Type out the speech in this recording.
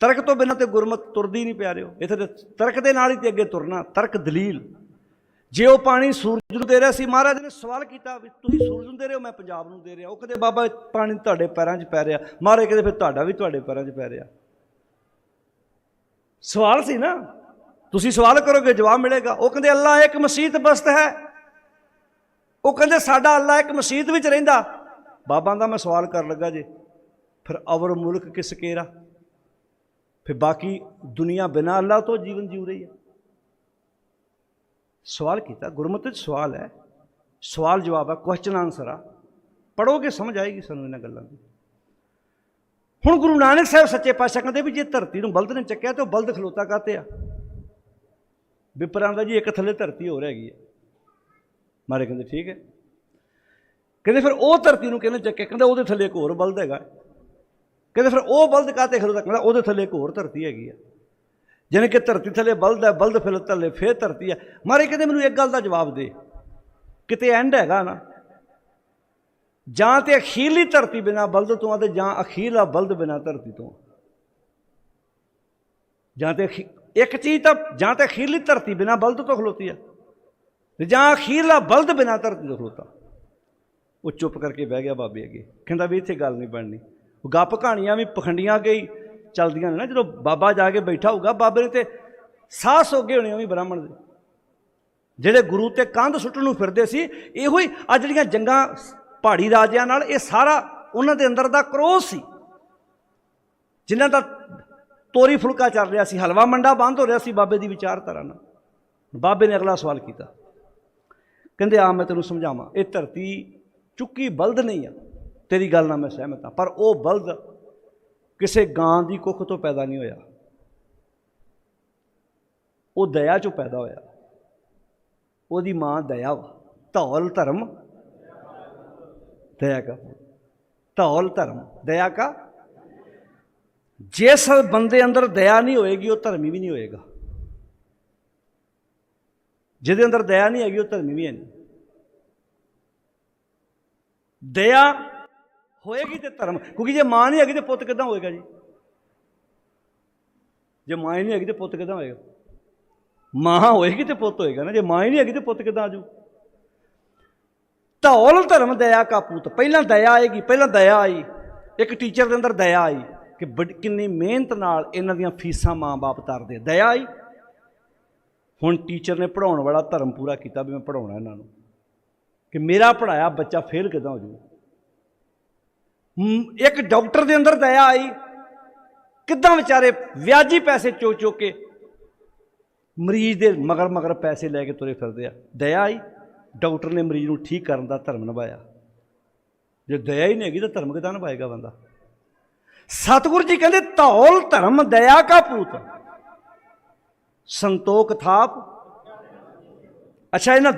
ਤਰਕ ਤੋਂ ਬਿਨਾਂ ਤੇ ਗੁਰਮਤ ਤੁਰਦੀ ਨਹੀਂ ਪਿਆਰਿਓ ਇੱਥੇ ਤੇ ਤਰਕ ਦੇ ਨਾਲ ਹੀ ਤੇ ਅੱਗੇ ਤੁਰਨਾ, ਤਰਕ ਦਲੀਲ। ਜੇ ਉਹ ਪਾਣੀ ਸੂਰਜ ਨੂੰ ਦੇ ਰਿਹਾ ਸੀ, ਮਹਾਰਾਜ ਨੇ ਸਵਾਲ ਕੀਤਾ ਵੀ ਤੁਸੀਂ ਸੂਰਜ ਨੂੰ ਦੇ ਰਹੇ ਹੋ, ਮੈਂ ਪੰਜਾਬ ਨੂੰ ਦੇ ਰਿਹਾ। ਉਹ ਕਹਿੰਦੇ, ਬਾਬਾ ਪਾਣੀ ਤੁਹਾਡੇ ਪੈਰਾਂ 'ਚ ਪੈ ਰਿਹਾ। ਮਹਾਰਾਜ ਕਹਿੰਦੇ, ਫਿਰ ਤੁਹਾਡਾ ਵੀ ਤੁਹਾਡੇ ਪੈਰਾਂ 'ਚ ਪੈ ਰਿਹਾ। ਸਵਾਲ ਸੀ ਨਾ। ਤੁਸੀਂ ਸਵਾਲ ਕਰੋਗੇ, ਜਵਾਬ ਮਿਲੇਗਾ। ਉਹ ਕਹਿੰਦੇ, ਅੱਲਾ ਇੱਕ ਮਸਜਿਦ ਬਸਤ ਹੈ। ਉਹ ਕਹਿੰਦੇ, ਸਾਡਾ ਅੱਲਾ ਇੱਕ ਮਸਜਿਦ ਵਿੱਚ ਰਹਿੰਦਾ। ਬਾਬਾ ਦਾ ਮੈਂ ਸਵਾਲ ਕਰਨ ਲੱਗਾ ਜੇ, ਫਿਰ ਅਵਰ ਮੁਲਕ ਕਿਸ ਕੇਰਾ ਫਿਰ ਬਾਕੀ ਦੁਨੀਆ ਬਿਨਾ ਅੱਲਾ ਤੋਂ ਜੀਵਨ ਜੀਉ ਰਹੀ ਹੈ। ਸਵਾਲ ਕੀਤਾ, ਗੁਰਮਤਿ ਵਿੱਚ ਸਵਾਲ ਹੈ। ਸਵਾਲ ਜਵਾਬ ਹੈ ਕੁਐਸਚਨ ਆਨਸਰ ਆ। ਪੜੋਗੇ ਸਮਝ ਆਏਗੀ ਸਾਨੂੰ ਇਹਨਾਂ ਗੱਲਾਂ ਦੀ। ਹੁਣ ਗੁਰੂ ਨਾਨਕ ਸਾਹਿਬ ਸੱਚੇ ਪਾਤਸ਼ਾਹ ਕਹਿੰਦੇ ਵੀ ਜੇ ਧਰਤੀ ਨੂੰ ਬਲਦ ਨੇ ਚੱਕਿਆ ਤੇ ਉਹ ਬਲਦ ਖਲੋਤਾ ਕਾਤੇ ਆ? ਵਿਪਰਾਂ ਦਾ ਜੀ, ਇੱਕ ਥੱਲੇ ਧਰਤੀ ਹੋਰ ਹੈਗੀ ਹੈ ਮਾਰੇ ਕਹਿੰਦੇ, ਠੀਕ ਹੈ। ਕਹਿੰਦੇ ਫਿਰ ਉਹ ਧਰਤੀ ਨੂੰ ਕਹਿੰਦੇ ਚੱਕਿਆ? ਕਹਿੰਦੇ ਉਹਦੇ ਥੱਲੇ ਇੱਕ ਹੋਰ ਬਲਦ ਹੈਗਾ। ਕਹਿੰਦੇ ਫਿਰ ਉਹ ਬਲਦ ਕਾਤੇ ਖਲੋਤਾ? ਕਹਿੰਦਾ ਉਹਦੇ ਥੱਲੇ ਇੱਕ ਹੋਰ ਧਰਤੀ ਹੈਗੀ ਆ। ਜਿਵੇਂ ਕਿ ਧਰਤੀ ਥੱਲੇ ਬਲਦ ਹੈ, ਬਲਦ ਫਿਰ ਥੱਲੇ ਫੇਰ ਧਰਤੀ ਹੈ ਮਾਰੇ ਕਹਿੰਦੇ ਮੈਨੂੰ ਇੱਕ ਗੱਲ ਦਾ ਜਵਾਬ ਦੇ। ਕਿਤੇ ਐਂਡ ਹੈਗਾ ਨਾ। ਜਾਂ ਤੇ ਅਖੀਰਲੀ ਧਰਤੀ ਬਿਨਾ ਬਲਦ ਤੋਂ ਆ ਤੇ ਜਾਂ ਅਖੀਰਲਾ ਬਲਦ ਬਿਨਾ ਧਰਤੀ ਤੋਂ ਜਾਂ ਤੇ ਅਖੀ- ਇੱਕ ਚੀਜ਼ ਤਾਂ ਜਾਂ ਤੇ ਅਖੀਰਲੀ ਧਰਤੀ ਬਿਨਾ ਬਲਦ ਤੋਂ ਖਲੋਤੀ ਆ ਤੇ ਜਾਂ ਅਖੀਰਲਾ ਬਲਦ ਬਿਨਾ ਧਰਤੀ ਤੋਂ ਖਲੋਤਾ। ਉਹ ਚੁੱਪ ਕਰਕੇ ਬਹਿ ਗਿਆ ਬਾਬੇ ਅੱਗੇ। ਕਹਿੰਦਾ ਵੀ ਇੱਥੇ ਗੱਲ ਨਹੀਂ ਬਣਨੀ। ਗੱਪ ਕਹਾਣੀਆਂ ਵੀ ਪਖੰਡੀਆਂ ਗਈ ਚੱਲਦੀਆਂ ਨੇ ਨਾ, ਜਦੋਂ ਬਾਬਾ ਜਾ ਕੇ ਬੈਠਾ ਹੋਊਗਾ, ਬਾਬੇ ਨੇ ਤੇ ਸਾਹ ਸੋਗੇ ਹੋਣੇ ਉਹ ਵੀ ਬ੍ਰਾਹਮਣ ਦੇ। ਜਿਹੜੇ ਗੁਰੂ ਤੇ ਕੰਧ ਸੁੱਟਣ ਨੂੰ ਫਿਰਦੇ ਸੀ, ਇਹੋ ਹੀ ਆ ਜਿਹੜੀਆਂ ਜੰਗਾਂ ਪਹਾੜੀ ਰਾਜਿਆਂ ਨਾਲ ਇਹ ਸਾਰਾ ਉਹਨਾਂ ਦੇ ਅੰਦਰ ਦਾ ਕਰੋਧ ਸੀ। ਜਿਨ੍ਹਾਂ ਦਾ ਤੋਰੀ ਫੁਲਕਾ ਚੱਲ ਰਿਹਾ ਸੀ, ਹਲਵਾ ਮੰਡਾ ਬੰਦ ਹੋ ਰਿਹਾ ਸੀ ਬਾਬੇ ਦੀ ਵਿਚਾਰਧਾਰਾ ਨਾਲ। ਬਾਬੇ ਨੇ ਅਗਲਾ ਸਵਾਲ ਕੀਤਾ, ਕਹਿੰਦੇ ਆ ਮੈਂ ਤੈਨੂੰ ਸਮਝਾਵਾਂ, ਇਹ ਧਰਤੀ ਚੁੱਕੀ ਬਲਦ ਨਹੀਂ ਆ। ਤੇਰੀ ਗੱਲ ਨਾਲ ਮੈਂ ਸਹਿਮਤ ਹਾਂ, ਪਰ ਉਹ ਬਲਦ ਕਿਸੇ ਗਾਂ ਦੀ ਕੁੱਖ ਤੋਂ ਪੈਦਾ ਨਹੀਂ ਹੋਇਆ। ਉਹ ਦਇਆ ਚੋਂ ਪੈਦਾ ਹੋਇਆ। ਉਹਦੀ ਮਾਂ ਦਇਆ ਵਾ। ਧੌਲ ਧਰਮ, ਦਇਆ ਕਾ ਧੌਲ ਧਰਮ, ਦਇਆ ਕਾ? ਜਿਸ ਬੰਦੇ ਅੰਦਰ ਦਇਆ ਨਹੀਂ ਹੋਏਗੀ, ਉਹ ਧਰਮੀ ਵੀ ਨਹੀਂ ਹੋਏਗਾ। ਜਿਹਦੇ ਅੰਦਰ ਦਇਆ ਨਹੀਂ ਹੈਗੀ, ਉਹ ਧਰਮੀ ਵੀ ਹੈ ਨਹੀਂ। ਦਇਆ ਹੋਏਗੀ ਤੇ ਧਰਮ, ਕਿਉਂਕਿ ਜੇ ਮਾਂ ਨਹੀਂ ਹੈਗੀ ਤੇ ਪੁੱਤ ਕਿੱਦਾਂ ਹੋਏਗਾ ਜੀ? ਜੇ ਮਾਂ ਹੀ ਨਹੀਂ ਹੈਗੀ ਤੇ ਪੁੱਤ ਕਿੱਦਾਂ ਹੋਏਗਾ? ਮਾਂ ਹੋਏਗੀ ਤੇ ਪੁੱਤ ਹੋਏਗਾ ਨਾ, ਜੇ ਮਾਂ ਹੀ ਨਹੀਂ ਹੈਗੀ ਤੇ ਪੁੱਤ ਕਿੱਦਾਂ ਆਜੂ ਧੌਲ ਧਰਮ ਦਇਆ ਕਾ ਪੁੱਤ, ਪਹਿਲਾਂ ਦਇਆ ਆਏਗੀ, ਪਹਿਲਾਂ ਦਇਆ ਆਈ। ਇੱਕ ਟੀਚਰ ਦੇ ਅੰਦਰ ਦਇਆ ਆਈ, ਕਿ ਬੜੀ- ਕਿੰਨੀ ਮਿਹਨਤ ਨਾਲ ਇਹਨਾਂ ਦੀਆਂ ਫੀਸਾਂ ਮਾਂ-ਬਾਪ ਤਰਦੇ ਦਇਆ ਆਈ। ਹੁਣ ਟੀਚਰ ਨੇ ਪੜਾਉਣ ਵਾਲਾ ਧਰਮ ਪੂਰਾ ਕੀਤਾ ਵੀ ਮੈਂ ਪੜਾਉਣਾ ਇਹਨਾਂ ਨੂੰ। ਕਿ ਮੇਰਾ ਪੜਾਇਆ ਬੱਚਾ ਫੇਲ ਕਿਦਾਂ ਹੋ ਜੂ? ਇੱਕ ਡਾਕਟਰ ਦੇ ਅੰਦਰ ਦਇਆ ਆਈ। ਕਿੱਦਾਂ ਵਿਚਾਰੇ ਵਿਆਜੀ ਪੈਸੇ ਚੋ ਚੋ ਕੇ? ਮਰੀਜ਼ ਦੇ ਮਗਰ ਮਗਰ ਪੈਸੇ ਲੈ ਕੇ ਤੁਰੇ ਫਿਰਦੇ ਆ। ਦਇਆ ਆਈ। ਡਾਕਟਰ ਨੇ ਮਰੀਜ਼ ਨੂੰ ਠੀਕ ਕਰਨ ਦਾ ਧਰਮ ਨਿਭਾਇਆ। ਜੇ ਦਇਆ ਹੀ ਨਹੀਂ ਹੈਗੀ ਤਾਂ ਧਰਮ ਕਿਦਾਂ ਨਿਭਾਏਗਾ ਬੰਦਾ? ਸਤਿਗੁਰੂ ਜੀ ਕਹਿੰਦੇ, ਧੌਲ ਧਰਮ ਦਇਆ ਕਾ ਪੂਤ। ਸੰਤੋਖ ਥਾਪ। ਅੱਛਾ, ਇਹਨਾਂ